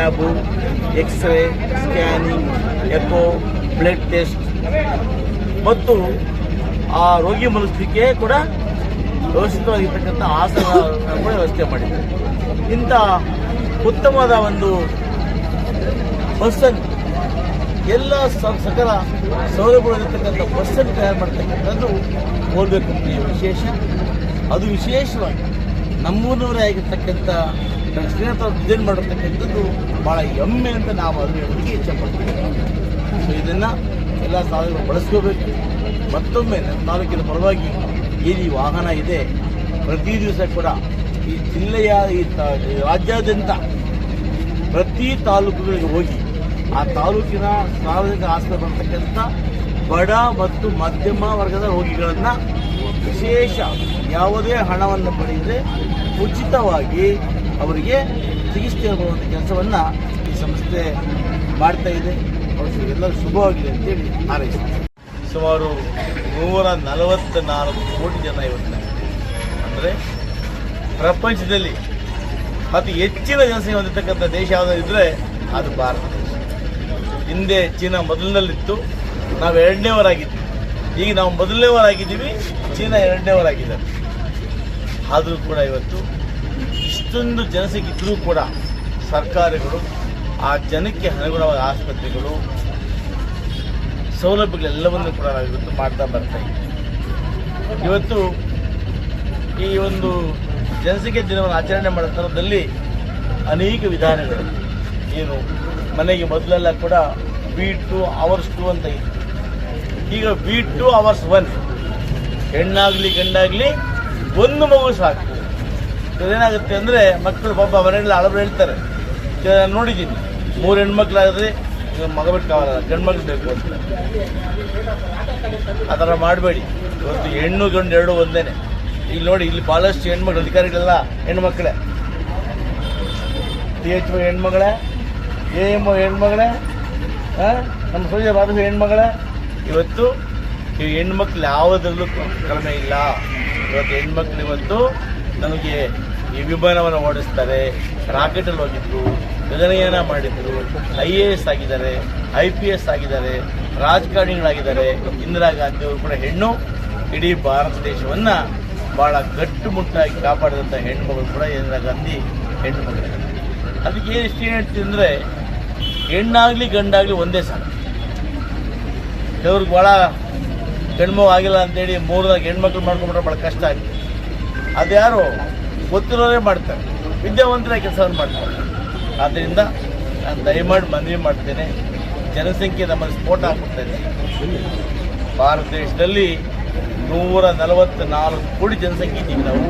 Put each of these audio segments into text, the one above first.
Lab, X ray, scanning, echo, blood test. ಮತ್ತು ಆ ರೋಗಿ ಮಲಗಿಸಲಿಕ್ಕೆ ಕೂಡ ವ್ಯವಸ್ಥಿತವಾಗಿರ್ತಕ್ಕಂಥ ಆಸನ ಕೂಡ ವ್ಯವಸ್ಥೆ ಮಾಡಿದ್ದಾರೆ ಇಂಥ ಉತ್ತಮವಾದ ಒಂದು ಬಸ್ಸನ್ನು ಎಲ್ಲ ಸಕಲ ಸೌಲಭ್ಯಗಳಿರ್ತಕ್ಕಂಥ ಬಸ್ಸನ್ನು ತಯಾರು ಮಾಡ್ತಕ್ಕಂಥದ್ದು ಕಂಪನಿಯ ವಿಶೇಷ. ಅದು ವಿಶೇಷವಾಗಿ ನಮ್ಮೂರಿನವರೇ ಆಗಿರ್ತಕ್ಕಂಥ ಶ್ರೀನಾಥ ಡಿಸೈನ್ ಮಾಡಿರ್ತಕ್ಕಂಥದ್ದು ಭಾಳ ಹೆಮ್ಮೆ ಅಂತ ನಾವು ಅದನ್ನು ಹೇಳೋದಕ್ಕೆ ಇಚ್ಛೆ ಪಡ್ತೀವಿ ಸೊ ಇದನ್ನು ಎಲ್ಲ ಸಾಧಕರು ಬಳಸ್ಕೋಬೇಕು. ಮತ್ತೊಮ್ಮೆ ನನ್ನ ತಾಲೂಕಿನ ಪರವಾಗಿ ಏನು ಈ ವಾಹನ ಇದೆ. ಪ್ರತಿ ದಿವಸ ಕೂಡ ಈ ಜಿಲ್ಲೆಯ, ಈ ರಾಜ್ಯಾದ್ಯಂತ ಪ್ರತಿ ತಾಲೂಕುಗಳಿಗೆ ಹೋಗಿ ಆ ತಾಲೂಕಿನ ಸಾರ್ವಜನಿಕ ಆಸ್ತಿ ಬರ್ತಕ್ಕಂಥ ಬಡ ಮತ್ತು ಮಧ್ಯಮ ವರ್ಗದ ರೋಗಿಗಳನ್ನು ವಿಶೇಷ ಯಾವುದೇ ಹಣವನ್ನು ಪಡೆಯದೆ ಉಚಿತವಾಗಿ ಅವರಿಗೆ ಚಿಕಿತ್ಸೆ ಹೋಗುವಂಥ ಕೆಲಸವನ್ನು ಈ ಸಂಸ್ಥೆ ಮಾಡ್ತಾ ಇದೆ. ಎಲ್ಲರೂ ಶುಭವಾಗಿದೆ ಅಂತೇಳಿ ಹಾರೈಸ್ತಾರೆ ಸುಮಾರು ನೂರ ನಲವತ್ತ ನಾಲ್ಕು ಕೋಟಿ ಜನ ಇವತ್ತು ಅಂದರೆ ಪ್ರಪಂಚದಲ್ಲಿ ಅತಿ ಹೆಚ್ಚಿನ ಜನಸಂಖ್ಯೆ ಹೊಂದಿರತಕ್ಕಂಥ ದೇಶ ಯಾವುದಾದ್ರು ಅದು ಭಾರತ ಹಿಂದೆ ಚೀನಾ ಮೊದಲಿನಲ್ಲಿತ್ತು, ನಾವು ಎರಡನೇವರಾಗಿದ್ವಿ ಈಗ ನಾವು ಮೊದಲನೇವರಾಗಿದ್ದೀವಿ ಚೀನಾ ಎರಡನೇವರಾಗಿದ್ದಾರೆ ಆದರೂ ಕೂಡ ಇವತ್ತು ಇಷ್ಟೊಂದು ಜನಸಂಖ್ಯೆ ಕೂಡ ಸರ್ಕಾರಗಳು, ಆ ಜನಕ್ಕೆ ಅನುಗುಣವಾದ ಆಸ್ಪತ್ರೆಗಳು, ಸೌಲಭ್ಯಗಳೆಲ್ಲವನ್ನು ಕೂಡ ನಾವು ಇವತ್ತು ಮಾಡ್ತಾ ಬರ್ತಾ ಇದ್ದೀವಿ. ಇವತ್ತು ಈ ಒಂದು ಜನಸಂಖ್ಯೆ ದಿನವನ್ನು ಆಚರಣೆ ಮಾಡೋ ಸಂದರ್ಭದಲ್ಲಿ ಅನೇಕ ವಿಧಾನಗಳು ಏನು, ಮನೆಗೆ ಮೊದಲೆಲ್ಲ ಕೂಡ ಬಿ ಟು ಅವರ್ಸ್ ಟು ಅಂತ ಇತ್ತು. ಈಗ ಬಿ ಟು ಅವರ್ಸ್ ಒನ್. ಹೆಣ್ಣಾಗಲಿ ಗಂಡಾಗಲಿ ಒಂದು ಮಗು ಸಾಕು. ಇದೇನಾಗುತ್ತೆ ಅಂದರೆ ಮಕ್ಕಳು ಪಾಪ ಮನೆಯಲ್ಲಿ ಅಳಬ್ರು ಹೇಳ್ತಾರೆ. ನೋಡಿದ್ದೀನಿ. ಮೂರು ಹೆಣ್ಮಕ್ಳಾದರೆ ಮಗ ಬಿಟ್ಟು ಗಂಡು ಮಕ್ಳು ಬೇಕು ಅಂತ. ಆ ಥರ ಮಾಡಬೇಡಿ. ಇವತ್ತು ಹೆಣ್ಣು, ಗಂಡು ಎರಡು ಒಂದೇನೆ. ಇಲ್ಲಿ ನೋಡಿ, ಇಲ್ಲಿ ಭಾಳಷ್ಟು ಹೆಣ್ಮಕ್ಳು, ಅಧಿಕಾರಿಗಳೆಲ್ಲ ಹೆಣ್ಮಕ್ಳೇ. ಟಿ ಎಚ್ ಹೆಣ್ಮಗಳೇ ಎ ಎಂ ಹೆಣ್ಮಗಳೇ ಆ? ನಮ್ಮ ಸೂರ್ಯ ಬಾಬು ಹೆಣ್ಮಗಳೇ ಇವತ್ತು ಈ ಹೆಣ್ಮಕ್ಳು ಯಾವುದರಲ್ಲೂ ಕಡಿಮೆ ಇಲ್ಲ. ಇವತ್ತು ಹೆಣ್ಮಕ್ಳು ಇವತ್ತು ನಮಗೆ ಈ ವಿಮಾನವನ್ನು ಓಡಿಸ್ತಾರೆ, ರಾಕೆಟಲ್ಲಿ ಹೋಗಿದ್ರು, ಗಗನಯಾನ ಮಾಡಿದ್ರು, ಐ ಎ ಎಸ್ ಆಗಿದ್ದಾರೆ, ಐ ಪಿ ಎಸ್ ಆಗಿದ್ದಾರೆ, ರಾಜಕಾರಣಿಗಳಾಗಿದ್ದಾರೆ. ಇಂದಿರಾ ಗಾಂಧಿ ಅವರು ಕೂಡ ಹೆಣ್ಣು, ಇಡೀ ಭಾರತ ದೇಶವನ್ನು ಭಾಳ ಗಟ್ಟುಮುಟ್ಟಾಗಿ ಕಾಪಾಡಿದಂಥ ಹೆಣ್ಮಗಳು ಕೂಡ ಇಂದಿರಾ ಗಾಂಧಿ ಹೆಣ್ಣು ಮಗಳು ಅದಕ್ಕೆ ಇಷ್ಟು ಏನು ಹೇಳ್ತೀನಿ ಅಂದರೆ, ಹೆಣ್ಣಾಗಲಿ ಗಂಡಾಗಲಿ ಒಂದೇ ಸಾಲ. ಕೆಲವ್ರಿಗೆ ಭಾಳ ಹೆಣ್ಮಗು ಆಗಿಲ್ಲ ಅಂತೇಳಿ ಮೂರದಾಗ ಹೆಣ್ಮಕ್ಳು ಮಾಡ್ಕೊಂಡ್ಬಿಟ್ರೆ ಭಾಳ ಕಷ್ಟ ಆಗುತ್ತೆ ಅದ್ಯಾರು ಗೊತ್ತಿರೋರೇ ಮಾಡ್ತಾರೆ. ವಿದ್ಯಾವಂತರ ಕೆಲಸವನ್ನು ಮಾಡ್ತಾರೆ. ಆದ್ದರಿಂದ ನಾನು ದಯಮಾಡಿ ಮನವಿ ಮಾಡ್ತೇನೆ. ಜನಸಂಖ್ಯೆ ನಮ್ಮಲ್ಲಿ ಸ್ಫೋಟ ಆಗ್ಬಿಡ್ತಾ ಇದೆ. ಭಾರತ ದೇಶದಲ್ಲಿ ನೂರ ನಲವತ್ತ ನಾಲ್ಕು ಕೋಟಿ ಜನಸಂಖ್ಯೆ ಇದ್ದೀವಿ ನಾವು.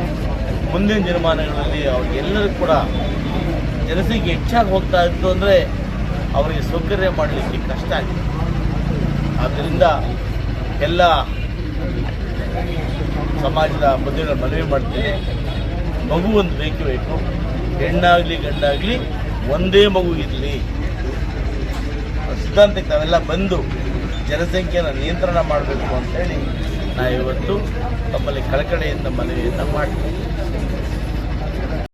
ಮುಂದಿನ ದಿನಮಾನಗಳಲ್ಲಿ ಅವ್ರಿಗೆಲ್ಲರೂ ಕೂಡ ಜನಸಂಖ್ಯೆ ಹೆಚ್ಚಾಗಿ ಹೋಗ್ತಾ ಇತ್ತು ಅಂದರೆ ಅವರಿಗೆ ಸೌಕರ್ಯ ಮಾಡಲಿಕ್ಕೆ ಕಷ್ಟ ಆಗಿದೆ. ಆದ್ದರಿಂದ ಎಲ್ಲ ಸಮಾಜದ ಬುದ್ಧಿಗಳನ್ನು ಮನವಿ ಮಾಡ್ತೇನೆ. ಮಗು ಒಂದು ಬೇಕೇ ಬೇಕು. ಹೆಣ್ಣಾಗಲಿ ಗಂಡಾಗಲಿ ಒಂದೇ ಮಗು ಇರಲಿ. ಸಿದ್ಧಾಂತಕ್ಕೆ ನಾವೆಲ್ಲ ಬಂದು ಜನಸಂಖ್ಯೆಯನ್ನು ನಿಯಂತ್ರಣ ಮಾಡಬೇಕು ಅಂತೇಳಿ ನಾ ಇವತ್ತು ತಮ್ಮಲ್ಲಿ ಕಳಕಳೆಯಿಂದ ಮನವಿಯನ್ನು ಮಾಡ್ತೀವಿ.